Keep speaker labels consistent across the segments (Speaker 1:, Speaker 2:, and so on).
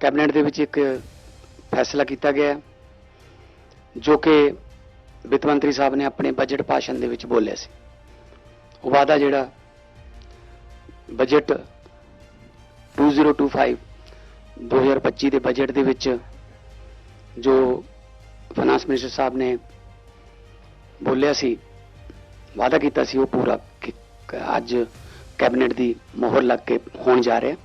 Speaker 1: Cabinet ਦੇ ਵਿੱਚ ਇੱਕ ਫੈਸਲਾ ਕੀਤਾ ਗਿਆ ਜੋ ਕਿ ਵਿੱਤ ਮੰਤਰੀ ਸਾਹਿਬ ਨੇ ਆਪਣੇ ਬਜਟ ਭਾਸ਼ਣ ਦੇ ਵਿੱਚ ਬੋਲਿਆ ਸੀ। ਉਹ ਵਾਅਦਾ ਜਿਹੜਾ ਬਜਟ 2025 2025 ਦੇ ਬਜਟ ਦੇ ਵਿੱਚ ਜੋ ਫਾਈਨਾਂਸ ਮਿਨਿਸਟਰ ਸਾਹਿਬ ਨੇ ਬੋਲਿਆ ਸੀ, ਵਾਅਦਾ ਕੀਤਾ ਸੀ, ਉਹ ਪੂਰਾ ਕੀ- ਅੱਜ ਕੈਬਨਿਟ ਦੀ ਮੋਹਰ ਲੱਗ ਕੇ ਹੋਣ ਜਾ ਰਿਹਾ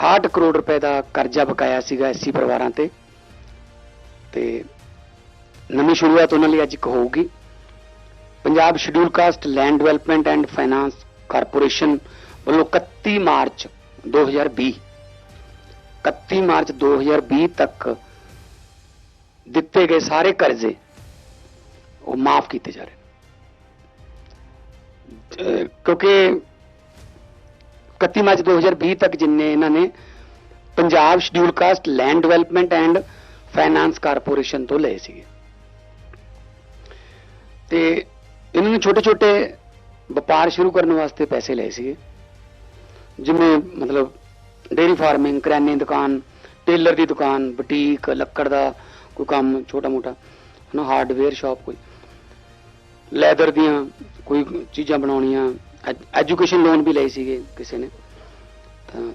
Speaker 1: 68 ਕਰੋੜ ਰੁਪਏ ਦਾ ਕਰਜ਼ਾ ਬਕਾਇਆ ਸੀਗਾ ਐਸਸੀ ਪਰਿਵਾਰਾਂ ਤੇ। ਤੇ ਨਵੀਂ ਸ਼ੁਰੂਆਤ ਉਹਨਾਂ ਲਈ ਅੱਜ ਇੱਕ ਹੋਊਗੀ। Punjab scheduled caste land development and finance corporation ਵੱਲੋਂ 31 ਮਾਰਚ 2020 31 ਮਾਰਚ 2020 ਤੱਕ ਦਿੱਤੇ ਗਏ ਸਾਰੇ ਕਰਜ਼ੇ ਉਹ ਮਾਫ ਕੀਤੇ ਜਾ ਰਹੇ ਕਿਉਂਕਿ 31 ਮਾਰਚ 2020 ਤੱਕ ਜਿੰਨੇ ਇਹਨਾਂ ਨੇ Punjab scheduled caste land development and finance corporation ਤੋਂ ਲਏ ਸੀਗੇ। ਤੇ ਇਹਨਾਂ ਨੇ ਛੋਟੇ ਛੋਟੇ ਵਪਾਰ ਸ਼ੁਰੂ ਕਰਨ ਵਾਸਤੇ ਪੈਸੇ ਲਏ ਸੀਗੇ। ਜਿਵੇਂ ਮਤਲਬ ਡੇਰੀ ਫਾਰਮਿੰਗ, ਕਰਿਆਨੇ ਦੀ ਦੁਕਾਨ, ਟੇਲਰ ਦੀ ਦੁਕਾਨ, ਬੁਟੀਕ, ਲੱਕੜ ਦਾ ਕੋਈ ਕੰਮ ਛੋਟਾ ਮੋਟਾ ਹਨਾ ਹਾਰਡਵੇਅਰ ਸ਼ਾਪ ਕੋਈ। ਲੈਦਰ ਦੀਆਂ ਕੋਈ ਚੀਜ਼ਾਂ ਬਣਾਉਣੀਆਂ ਐਜੂਕੇਸ਼ਨ ਲੋਨ ਵੀ ਲਏ ਸੀਗੇ ਕਿਸੇ ਨੇ। ਤਾਂ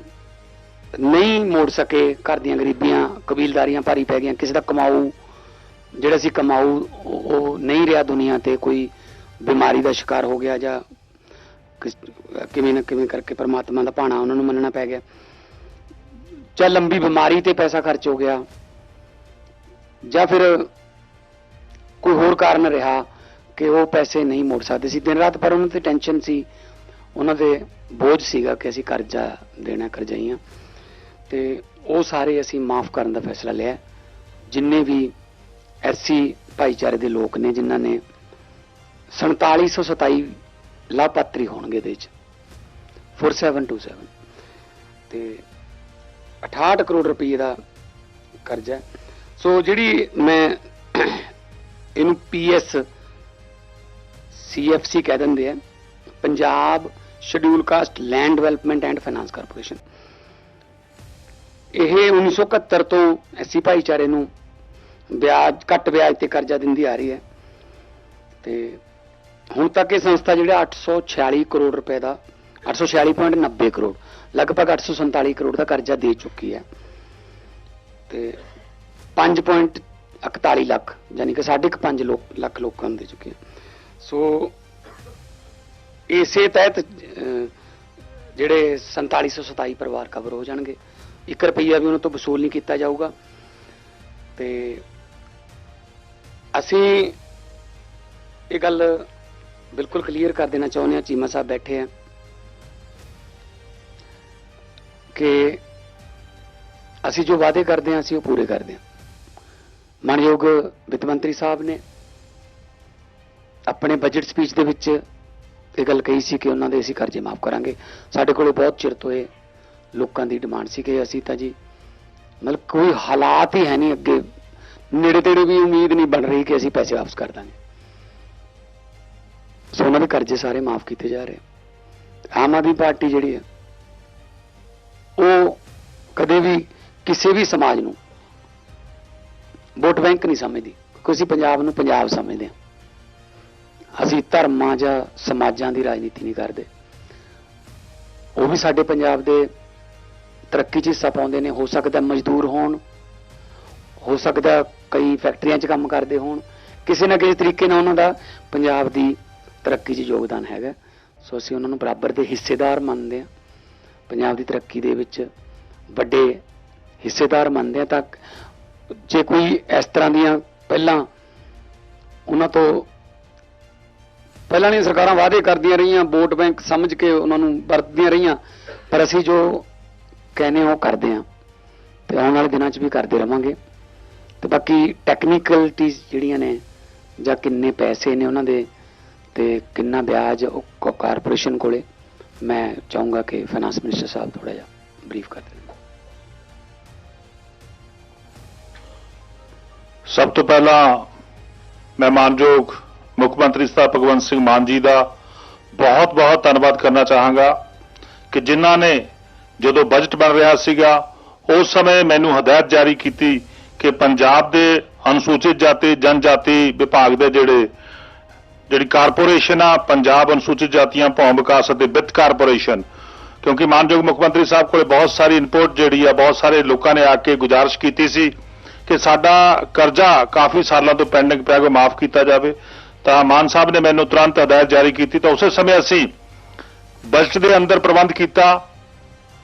Speaker 1: ਨਹੀਂ ਮੋੜ ਸਕੇ ਘਰ ਦੀਆਂ ਗਰੀਬੀਆਂ, ਕਬੀਲਦਾਰੀਆਂ ਭਾਰੀ ਪੈ ਗਈਆਂ, ਕਿਸੇ ਦਾ ਕਮਾਊ, ਜਿਹੜਾ ਸੀ ਕਮਾਊ ਉਹ ਨਹੀਂ ਰਿਹਾ ਦੁਨੀਆ ਤੇ ਕੋਈ ਬਿਮਾਰੀ ਦਾ ਸ਼ਿਕਾਰ ਹੋ ਗਿਆ ਜਾਂ ਕਿਸ- ਕਿਵੇਂ ਨਾ ਕਿਵੇਂ ਕਰਕੇ ਪਰਮਾਤਮਾ ਦਾ ਭਾਣਾ ਉਹਨਾਂ ਨੂੰ ਮੰਨਣਾ ਪੈ ਗਿਆ। ਜਾਂ ਲੰਬੀ ਬਿਮਾਰੀ ਤੇ ਪੈਸਾ ਖਰਚ ਹੋ ਗਿਆ। ਜਾਂ ਫਿਰ ਕੋਈ ਹੋਰ ਕਾਰਨ ਰਿਹਾ। ਕਿ ਉਹ ਪੈਸੇ ਨਹੀਂ ਮੋੜ ਸਕਦੇ ਸੀ। ਦਿਨ ਰਾਤ ਪਰ ਉਹਨਾਂ ਤੇ ਟੈਨਸ਼ਨ ਸੀ। ਉਹਨਾਂ ਦੇ ਬੋਝ ਸੀਗਾ ਕਿ ਅਸੀਂ ਕਰਜ਼ਾ ਦੇਣਾ, ਕਰਜ਼ਾਈਆਂ। ਤੇ ਉਹ ਸਾਰੇ ਅਸੀਂ ਮਾਫ ਕਰਨ ਦਾ ਫੈਸਲਾ ਲਿਆ। ਜਿੰਨੇ ਵੀ ਐਸਸੀ ਭਾਈਚਾਰੇ ਦੇ ਲੋਕ ਨੇ, ਜਿਨ੍ਹਾਂ ਨੇ 4727 ਲਾਭਪਾਤਰੀ ਹੋਣਗੇ ਇਹਦੇ ਵਿੱਚ। 4727 ਤੇ 68 ਕਰੋੜ ਰੁਪਏ ਦਾ ਕਰਜ਼ਾ। ਸੋ ਜਿਹੜੀ ਮੈਂ ਇਹਨੂੰ ਪੀਐਸ ਸੀਐਫਸੀ ਕਹਿ ਦਿੰਦੇ ਆ, Punjab scheduled caste land development and finance corporation ਇਹ 1971 ਤੋਂ ਐਸੀ ਭਾਈਚਾਰੇ ਨੂੰ ਵਿਆਜ, ਘੱਟ ਵਿਆਜ ਤੇ ਕਰਜ਼ਾ ਦਿੰਦੀ ਆ ਰਹੀ ਹੈ। ਤੇ ਹੁਣ ਤੱਕ ਇਹ ਸੰਸਥਾ ਜਿਹੜਾ 846 ਕਰੋੜ ਰੁਪਏ ਦਾ 846.90 ਕਰੋੜ, ਲਗਭਗ 847 ਕਰੋੜ ਦਾ ਕਰਜ਼ਾ ਦੇ ਚੁੱਕੀ ਹੈ। ਤੇ 5.41 ਲੱਖ, ਯਾਨੀ ਕਿ 5.5 ਲੋਕ ਲੱਖ ਲੋਕਾਂ ਨੂੰ ਦੇ ਚੁੱਕੀ ਹੈ। ਸੋ ਇਸੇ ਤਹਿਤ ਅਹ, ਜਿਹੜੇ 4727 ਪਰਿਵਾਰ ਕਵਰ ਹੋ ਜਾਣਗੇ। 1 ਰੁਪਈਆ ਵੀ ਉਹਨਾਂ ਤੋਂ ਵਸੂਲ ਨਹੀਂ ਕੀਤਾ ਜਾਊਗਾ। ਤੇ ਅਸੀਂ ਇਹ ਗੱਲ ਬਿਲਕੁਲ ਕਲੀਅਰ ਕਰ ਦੇਣਾ ਚਾਹੁੰਦੇ ਹਾਂ ਚੀਮਾ ਸਾਹਿਬ ਬੈਠੇ ਆ ਕਿ ਅਸੀਂ ਜੋ ਵਾਅਦੇ ਕਰਦੇ ਹਾਂ ਅਸੀਂ ਉਹ ਪੂਰੇ ਕਰਦੇ ਹਾਂ। ਮਾਨਯੋਗ ਵਿੱਤ ਮੰਤਰੀ ਸਾਹਿਬ ਨੇ ਆਪਣੇ ਬਜਟ ਸਪੀਚ ਦੇ ਵਿੱਚ ਇਹ ਗੱਲ ਕਹੀ ਸੀ ਕਿ ਉਹਨਾਂ ਦੇ ਅਸੀਂ ਕਰਜ਼ੇ ਮਾਫ ਕਰਾਂਗੇ। ਸਾਡੇ ਕੋਲੇ ਬਹੁਤ ਚਿਰ ਤੋਂ ਇਹ ਲੋਕਾਂ ਦੀ ਡਿਮਾਂਡ ਸੀ ਕਿ ਅਸੀਂ ਤਾਂ ਜੀ ਮਤਲਬ ਕੋਈ ਹਾਲਾਤ ਹੀ ਹੈ ਨਹੀਂ ਅੱਗੇ। ਨੇੜੇ ਤੇੜੇ ਵੀ ਉਮੀਦ ਨਹੀਂ ਬਣ ਰਹੀ ਕਿ ਅਸੀਂ ਪੈਸੇ ਵਾਪਸ ਕਰ ਦਾਂਗੇ। ਸੋ ਉਹਨਾਂ ਦੇ ਕਰਜ਼ੇ ਸਾਰੇ ਮਾਫ ਕੀਤੇ ਜਾ ਰਹੇ। ਆਮ ਆਦਮੀ ਪਾਰਟੀ ਜਿਹੜੀ ਹੈ, ਉਹ ਕਦੇ ਵੀ ਕਿਸੇ ਵੀ ਸਮਾਜ ਨੂੰ ਵੋਟ ਬੈਂਕ ਨਹੀਂ ਸਮਝਦੀ। ਕਿਉਂਕਿ ਅਸੀਂ ਪੰਜਾਬ ਨੂੰ ਪੰਜਾਬ ਸਮਝਦੇ ਹਾਂ। ਅਸੀਂ ਧਰਮਾਂ ਜਾਂ ਸਮਾਜਾਂ ਦੀ ਰਾਜਨੀਤੀ ਨਹੀਂ ਕਰਦੇ। ਉਹ ਵੀ ਸਾਡੇ ਪੰਜਾਬ ਦੇ ਤਰੱਕੀ 'ਚ ਹਿੱਸਾ ਪਾਉਂਦੇ ਨੇ। ਹੋ ਸਕਦਾ ਮਜ਼ਦੂਰ ਹੋਣ, ਹੋ ਸਕਦਾ ਕਈ ਫੈਕਟਰੀਆਂ 'ਚ ਕੰਮ ਕਰਦੇ ਹੋਣ। ਕਿਸੇ ਨਾ ਕਿਸੇ ਤਰੀਕੇ ਨਾਲ ਉਹਨਾਂ ਦਾ ਪੰਜਾਬ ਦੀ ਤਰੱਕੀ 'ਚ ਯੋਗਦਾਨ ਹੈਗਾ। ਸੋ ਅਸੀਂ ਉਹਨਾਂ ਨੂੰ ਬਰਾਬਰ ਦੇ ਹਿੱਸੇਦਾਰ ਮੰਨਦੇ ਹਾਂ। ਪੰਜਾਬ ਦੀ ਤਰੱਕੀ ਦੇ ਵਿੱਚ ਵੱਡੇ ਹਿੱਸੇਦਾਰ ਮੰਨਦੇ ਹਾਂ ਤਾਂ ਜੇ ਕੋਈ ਇਸ ਤਰ੍ਹਾਂ ਦੀਆਂ ਪਹਿਲਾਂ ਉਹਨਾਂ ਤੋਂ ਪਹਿਲਾਂ ਦੀਆਂ ਸਰਕਾਰਾਂ ਵਾਅਦੇ ਕਰਦੀਆਂ ਰਹੀਆਂ, ਵੋਟ ਬੈਂਕ ਸਮਝ ਕੇ ਉਹਨਾਂ ਨੂੰ ਵਰਤਦੀਆਂ ਰਹੀਆਂ, ਪਰ ਅਸੀਂ ਜੋ ਕਹਿੰਦੇ ਹਾਂ, ਉਹ ਕਰਦੇ ਹਾਂ। ਤੇ ਆਉਣ ਵਾਲੇ ਦਿਨਾਂ 'ਚ ਵੀ ਕਰਦੇ ਰਵਾਂਗੇ। ਤੇ ਬਾਕੀ ਟੈਕਨੀਕਲਟੀਜ਼ ਜਿਹੜੀਆਂ ਨੇ, ਜਾਂ ਕਿੰਨੇ ਪੈਸੇ ਨੇ ਉਹਨਾਂ ਦੇ, ਤੇ ਕਿੰਨਾ ਵਿਆਜ ਉਹ ਕਾਰਪੋਰੇਸ਼ਨ ਕੋਲੇ, ਮੈਂ ਚਾਹੂੰਗਾ ਕਿ ਫਾਈਨਾਂਸ ਮਿਨਿਸਟਰ ਸਾਹਿਬ ਥੋੜਾ ਜਿਹਾ ਬਰੀਫ ਕਰ ਦੇਣ।
Speaker 2: ਸਭ ਤੋਂ ਪਹਿਲਾਂ ਮੈਂ ਮਾਨਯੋਗ ਮੁੱਖ ਮੰਤਰੀ ਸਾਹਿਬ ਭਗਵੰਤ ਸਿੰਘ ਮਾਨ ਜੀ ਦਾ ਬਹੁਤ-ਬਹੁਤ ਧੰਨਵਾਦ ਕਰਨਾ ਚਾਹਾਂਗਾ ਕਿ ਜਿਨ੍ਹਾਂ ਨੇ ਜਦੋਂ ਬਜਟ ਬਣ ਰਿਹਾ ਸੀਗਾ, ਉਸ ਸਮੇਂ ਮੈਨੂੰ ਹਦਾਇਤ ਜਾਰੀ ਕੀਤੀ ਕਿ ਪੰਜਾਬ ਦੇ ਅਨੁਸੂਚਿਤ ਜਾਤੀ, ਜਨਜਾਤੀ ਵਿਭਾਗ ਦੇ ਜਿਹੜੇ, ਜਿਹੜੀ ਕਾਰਪੋਰੇਸ਼ਨ ਆ, ਪੰਜਾਬ ਅਨੁਸੂਚਿਤ ਜਾਤੀਆਂ, ਭੌਂ ਵਿਕਾਸ ਅਤੇ ਵਿੱਤ ਕਾਰਪੋਰੇਸ਼ਨ, ਕਿਉਂਕਿ ਮਾਨਯੋਗ ਮੁੱਖ ਮੰਤਰੀ ਸਾਹਿਬ ਕੋਲੇ ਬਹੁਤ ਸਾਰੀ ਇਨਪੁਟ ਜਿਹੜੀ ਆ, ਬਹੁਤ ਸਾਰੇ ਲੋਕਾਂ ਨੇ ਆ ਕੇ ਗੁਜ਼ਾਰਿਸ਼ ਕੀਤੀ ਸੀ ਕਿ ਸਾਡਾ ਕਰਜ਼ਾ ਕਾਫੀ ਸਾਲਾਂ ਤੋਂ ਪੈਂਡਿੰਗ ਪਿਆ ਕੋ ਮਾਫ ਕੀਤਾ ਜਾਵੇ। ਤਾਂ ਮਾਨ ਸਾਹਿਬ ਨੇ ਮੈਨੂੰ ਤੁਰੰਤ ਹਦਾਇਤ ਜਾਰੀ ਕੀਤੀ ਤਾਂ ਉਸੇ ਸਮੇਂ ਅਸੀਂ ਬਜਟ ਦੇ ਅੰਦਰ ਪ੍ਰਬੰਧ ਕੀਤਾ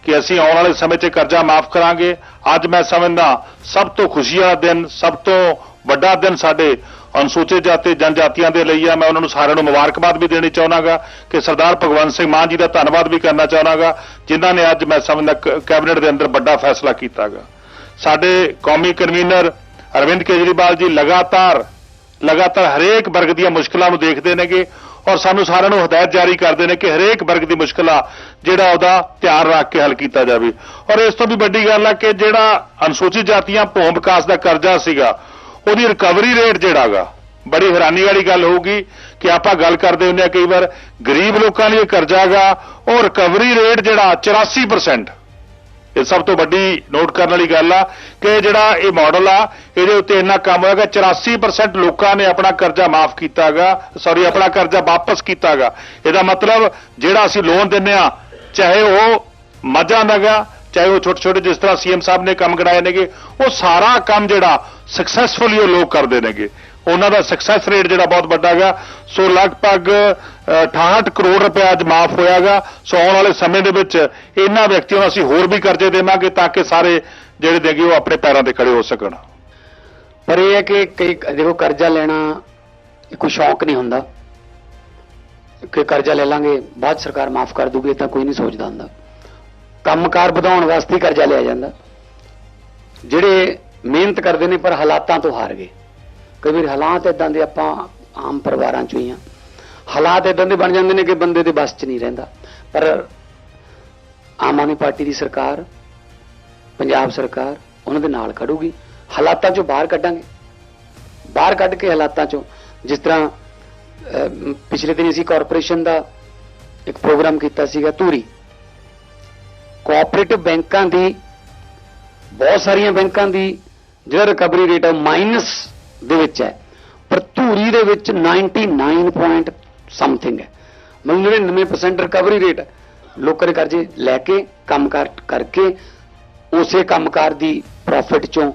Speaker 2: ਕਿ ਅਸੀਂ ਆਉਣ ਵਾਲੇ ਸਮੇਂ 'ਚ ਕਰਜ਼ਾ ਮਾਫ ਕਰਾਂਗੇ। ਅੱਜ ਮੈਂ ਸਮਝਦਾ ਸਭ ਤੋਂ ਖੁਸ਼ੀ ਵਾਲਾ ਦਿਨ, ਸਭ ਤੋਂ ਵੱਡਾ ਦਿਨ ਸਾਡੇ ਅਨੁਸੂਚਿਤ ਜਾਤੀ, ਜਨਜਾਤੀਆਂ ਦੇ ਲਈ ਆ। ਮੈਂ ਉਹਨਾਂ ਨੂੰ ਸਾਰਿਆਂ ਨੂੰ ਮੁਬਾਰਕਬਾਦ ਵੀ ਦੇਣੀ ਚਾਹਨਾਗਾ ਕਿ ਸਰਦਾਰ ਭਗਵੰਤ ਸਿੰਘ ਮਾਨ ਜੀ ਦਾ ਧੰਨਵਾਦ ਵੀ ਕਰਨਾ ਚਾਹਨਾਗਾ, ਜਿਨ੍ਹਾਂ ਨੇ ਅੱਜ ਮੈਂ ਸਮਝਦਾ ਕੈਬਨਿਟ ਦੇ ਅੰਦਰ ਵੱਡਾ ਫੈਸਲਾ ਕੀਤਾਗਾ। ਸਾਡੇ ਕੌਮੀ ਕਨਵੀਨਰ ਅਰਵਿੰਦ ਕੇਜਰੀਵਾਲ ਜੀ ਲਗਾਤਾਰ ਲਗਾਤਾਰ ਹਰੇਕ ਵਰਗ ਦੀਆਂ ਮੁਸ਼ਕਲਾਂ ਨੂੰ ਦੇਖਦੇ ਨੇਗੇ ਔਰ ਸਾਨੂੰ ਸਾਰਿਆਂ ਨੂੰ ਹਦਾਇਤ ਜਾਰੀ ਕਰਦੇ ਨੇ ਕਿ ਹਰੇਕ ਵਰਗ ਦੀ ਮੁਸ਼ਕਲਾਂ ਜਿਹੜਾ ਉਹਦਾ ਧਿਆਨ ਰੱਖ ਕੇ ਹੱਲ ਕੀਤਾ ਜਾਵੇ। ਔਰ ਇਸ ਤੋਂ ਵੀ ਵੱਡੀ ਗੱਲ ਆ ਕਿ ਜਿਹੜਾ ਅਨੁਸੂਚਿਤ ਜਾਤੀਆਂ ਭੌਂ ਵਿਕਾਸ ਦਾ ਕਰਜ਼ਾ ਸੀਗਾ, ਉਹਦੀ ਰਿਕਵਰੀ ਰੇਟ ਜਿਹੜਾਗਾ ਬੜੀ ਹੈਰਾਨੀ ਵਾਲੀ ਗੱਲ ਹੋਊਗੀ ਕਿ ਆਪਾਂ ਗੱਲ ਕਰਦੇ ਹੁੰਦੇ ਆ ਕਈ ਵਾਰ ਗਰੀਬ ਲੋਕਾਂ ਲਈ ਇਹ ਕਰਜ਼ਾ ਗਾ, ਉਹ ਰਿਕਵਰੀ ਰੇਟ ਜਿਹੜਾ 84% ਇਹ ਸਭ ਤੋਂ ਵੱਡੀ ਨੋਟ ਕਰਨ ਵਾਲੀ ਗੱਲ ਆ ਕਿ ਜਿਹੜਾ ਇਹ ਮਾਡਲ ਆ, ਇਹਦੇ ਉੱਤੇ ਇੰਨਾ ਕੰਮ ਹੋਏਗਾ 84% ਲੋਕਾਂ ਨੇ ਆਪਣਾ ਕਰਜ਼ਾ ਮਾਫ ਕੀਤਾਗਾ ਸੌਰੀ ਆਪਣਾ ਕਰਜ਼ਾ ਵਾਪਸ ਕੀਤਾਗਾ। ਇਹਦਾ ਮਤਲਬ ਜਿਹੜਾ ਅਸੀਂ ਲੋਨ ਦਿੰਨੇ ਆ, ਚਾਹੇ ਉਹ ਮੱਝਾਂ ਦਾ ਚਾਹੇ ਉਹ ਛੋਟੇ ਛੋਟੇ ਜਿਸ ਤਰ੍ਹਾਂ ਸੀਐਮ ਸਾਹਿਬ ਨੇ ਕੰਮ ਕਰਾਏ ਨੇਗੇ, ਉਹ ਸਾਰਾ ਕੰਮ ਜਿਹੜਾ ਸਕਸੈਸਫੁਲੀ ਉਹ ਲੋਕ ਕਰਦੇ ਨੇਗੇ। ਉਹਨਾਂ ਦਾ ਸਕਸੈਸ ਰੇਟ ਜਿਹੜਾ ਬਹੁਤ ਵੱਡਾ ਹੈਗਾ। ਸੋ ਲਗਭਗ ਅ, 68 ਕਰੋੜ ਰੁਪਏ ਅੱਜ ਮਾਫ ਹੋਇਆਗਾ ਸੋ ਆਉਣ ਵਾਲੇ ਸਮੇਂ ਦੇ ਵਿੱਚ ਇਹਨਾਂ ਵਿਅਕਤੀਆਂ ਨੂੰ ਅਸੀਂ ਹੋਰ ਵੀ ਕਰਜ਼ੇ ਦੇਵਾਂਗੇ ਤਾਂ ਕਿ ਸਾਰੇ ਜਿਹੜੇ ਦੇਗੇ ਉਹ ਆਪਣੇ ਪੈਰਾਂ ਤੇ ਖੜੇ ਹੋ ਸਕਣ।
Speaker 1: ਪਰ ਇਹ ਹੈ ਕਿ ਕਈ ਦੇਖੋ ਕਰਜ਼ਾ ਲੈਣਾ ਕੋਈ ਸ਼ੌਂਕ ਨਹੀਂ ਹੁੰਦਾ। ਕਿ ਕਰਜ਼ਾ ਲੈ ਲਾਂਗੇ ਬਾਅਦ ਸਰਕਾਰ ਮਾਫ ਕਰ ਦੂਗੀ ਇਹ ਤਾਂ ਕੋਈ ਨਹੀਂ ਸੋਚਦਾ ਹੁੰਦਾ। ਕੰਮਕਾਰ ਵਧਾਉਣ ਵਾਸਤੇ ਕਰਜ਼ਾ ਲਿਆ ਜਾਂਦਾ। ਜਿਹੜੇ ਮਿਹਨਤ ਕਰਦੇ ਨੇ ਪਰ ਹਾਲਾਤਾਂ ਤੋਂ ਹਾਰ ਗਏ। ਕਈ ਵਾਰ ਹਾਲਾਤ ਇਦਾਂ ਦੇ ਆਪਾਂ ਆਮ ਪਰਿਵਾਰਾਂ ਚੋਂ ਹੀ ਆ। ਹਾਲਾਤ ਇਦਾਂ ਦੇ ਬਣ ਜਾਂਦੇ ਨੇ ਕਿ ਬੰਦੇ ਦੇ ਬਸ 'ਚ ਨਹੀਂ ਰਹਿੰਦਾ। ਪਰ ਆਮ ਆਦਮੀ ਪਾਰਟੀ ਦੀ ਸਰਕਾਰ, ਪੰਜਾਬ ਸਰਕਾਰ ਉਹਨਾਂ ਦੇ ਨਾਲ ਖੜੂਗੀ। ਹਾਲਾਤਾਂ ਚੋਂ ਬਾਹਰ ਕੱਢਾਂਗੇ। ਬਾਹਰ ਕੱਢ ਕੇ ਹਾਲਾਤਾਂ ਚੋਂ ਜਿਸ ਤਰ੍ਹਾਂ ਪਿਛਲੇ ਦਿਨ ਅਸੀਂ ਕਾਰਪੋਰੇਸ਼ਨ ਦਾ ਇੱਕ ਪ੍ਰੋਗਰਾਮ ਕੀਤਾ ਸੀਗਾ ਧੂਰੀ। ਕੋਆਪਰੇਟਿਵ ਬੈਂਕਾਂ ਦੀ, ਬਹੁਤ ਸਾਰੀਆਂ ਬੈਂਕਾਂ ਦੀ ਜਿਹੜਾ ਰਿਕਵਰੀ ਰੇਟ ਹੈ ਮਾਈਨਸ ਦੇ ਵਿੱਚ ਹੈ। ਪਰ ਧੂਰੀ ਦੇ ਵਿੱਚ 99 ਪੁਆਇੰਟ ਸਮਥਿੰਗ ਹੈ। ਮਤਲਬ 99% ਰਿਕਵਰੀ ਰੇਟ ਹੈ, ਲੋਕਾਂ ਦੇ ਕਰਜ਼ੇ ਲੈ ਕੇ ਕੰਮਕਾਰ ਕਰਕੇ, ਉਸੇ ਕੰਮਕਾਰ ਦੀ ਪ੍ਰੋਫਿਟ ਚੋਂ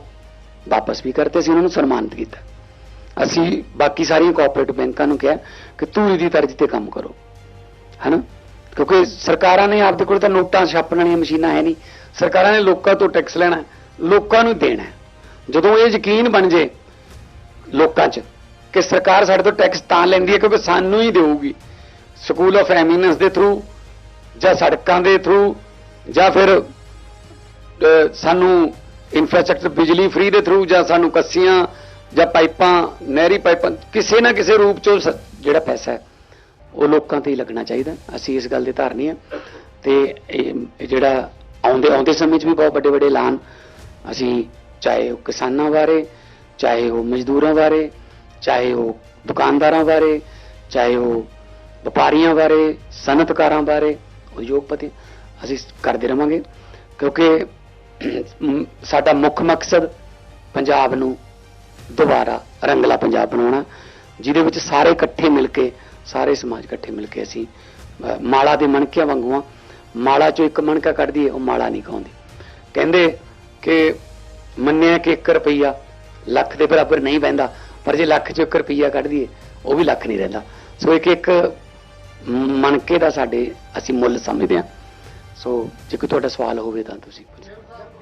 Speaker 1: ਵਾਪਸ ਵੀ ਕਰਤੇ ਸੀ, ਉਹਨਾਂ ਨੂੰ ਸਨਮਾਨਿਤ ਕੀਤਾ। ਅਸੀਂ ਬਾਕੀ ਸਾਰੀਆਂ ਕੋਆਪਰੇਟਿਵ ਬੈਂਕਾਂ ਨੂੰ ਕਿਹਾ ਕਿ ਧੂਰੀ ਦੀ ਤਰਜ਼ ਤੇ ਕੰਮ ਕਰੋ। ਹੈਨਾ? ਕਿਉਂਕਿ ਸਰਕਾਰਾਂ ਨੇ ਆਪਦੇ ਕੋਲ ਤਾਂ ਨੋਟਾਂ ਛਾਪਣ ਵਾਲੀਆਂ ਮਸ਼ੀਨਾਂ ਹੈ ਨਹੀਂ। ਸਰਕਾਰਾਂ ਨੇ ਲੋਕਾਂ ਤੋਂ ਟੈਕਸ ਲੈਣਾ ਲੋਕਾਂ ਨੂੰ ਦੇਣਾ ਜਦੋਂ ਇਹ ਯਕੀਨ ਬਣ ਜੇ ਲੋਕਾਂ 'ਚ ਕਿ ਸਰਕਾਰ ਸਾਡੇ ਤੋਂ ਟੈਕਸ ਤਾਂ ਲੈਂਦੀ ਹੈ ਕਿਉਂਕਿ ਸਾਨੂੰ ਹੀ ਦੇਊਗੀ। ਸਕੂਲ ਆਫ ਐਮੀਨੈਂਸ ਦੇ ਥਰੂ ਜਾਂ ਸੜਕਾਂ ਦੇ ਥਰੂ ਜਾਂ ਫਿਰ ਸਾਨੂੰ ਇਨਫਰਾਸਟ੍ਰਕਚਰ ਬਿਜਲੀ ਫ੍ਰੀ ਦੇ ਥਰੂ ਜਾਂ ਸਾਨੂੰ ਕੱਸੀਆਂ ਜਾਂ ਪਾਈਪਾਂ, ਨਹਿਰੀ ਪਾਈਪਾਂ, ਕਿਸੇ ਨਾ ਕਿਸੇ ਰੂਪ 'ਚੋਂ ਸ- ਜਿਹੜਾ ਪੈਸਾ ਹੈ, ਉਹ ਲੋਕਾਂ ਤੇ ਹੀ ਲੱਗਣਾ ਚਾਹੀਦਾ। ਅਸੀਂ ਇਸ ਗੱਲ ਦੇ ਧਾਰਨੀ ਆ ਤੇ ਇਹ ਇਹ ਜਿਹੜਾ ਆਉਂਦੇ ਆਉਂਦੇ ਸਮੇਂ 'ਚ ਵੀ ਬਹੁਤ ਵੱਡੇ ਵੱਡੇ ਐਲਾਨ ਅਸੀਂ ਚਾਹੇ ਉਹ ਕਿਸਾਨਾਂ ਬਾਰੇ ਚਾਹੇ ਉਹ ਮਜ਼ਦੂਰਾਂ ਬਾਰੇ, ਚਾਹੇ ਉਹ ਦੁਕਾਨਦਾਰਾਂ ਬਾਰੇ, ਚਾਹੇ ਉਹ ਵਪਾਰੀਆਂ ਬਾਰੇ ਸਨਅਤਕਾਰਾਂ ਬਾਰੇ, ਉਦਯੋਗਪਤੀ, ਅਸੀਂ ਕਰਦੇ ਰਵਾਂਗੇ। ਕਿਉਂਕਿ ਸਾਡਾ ਮੁੱਖ ਮਕਸਦ ਪੰਜਾਬ ਨੂੰ ਦੁਬਾਰਾ ਰੰਗਲਾ ਪੰਜਾਬ ਬਣਾਉਣਾ, ਜਿਹਦੇ ਵਿੱਚ ਸਾਰੇ ਇਕੱਠੇ ਮਿਲ ਕੇ, ਸਾਰੇ ਸਮਾਜ ਇਕੱਠੇ ਮਿਲ ਕੇ ਅਸੀਂ ਮਾਲਾ ਦੇ ਮਣਕਿਆਂ ਵਾਂਗੂ ਆ। ਮਾਲਾ ਚੋਂ ਇੱਕ ਮਣਕਾ ਕੱਢਦੀ ਹੈ, ਉਹ ਮਾਲਾ ਨਹੀਂ ਕਹਾਉਂਦੀ ਕਹਿੰਦੇ ਕਿ ਮੰਨਿਆ ਕਿ 1 ਰੁਪਈਆ ਲੱਖ ਦੇ ਬਰਾਬਰ ਨਹੀਂ ਬਹਿੰਦਾ, ਪਰ ਜੇ ਲੱਖ ਚੋਂ 1 ਰੁਪਈਆ ਕੱਢ ਦਈਏ, ਉਹ ਵੀ ਲੱਖ ਨਹੀਂ ਰਹਿੰਦਾ। ਸੋ ਇੱਕ ਇੱਕ ਮਣਕੇ ਦਾ ਸਾਡੇ ਅਸੀਂ ਮੁੱਲ ਸਮਝਦੇ ਹਾਂ। ਸੋ ਜੇ ਕੋਈ ਤੁਹਾਡਾ ਸਵਾਲ ਹੋਵੇ ਤਾਂ ਤੁਸੀਂ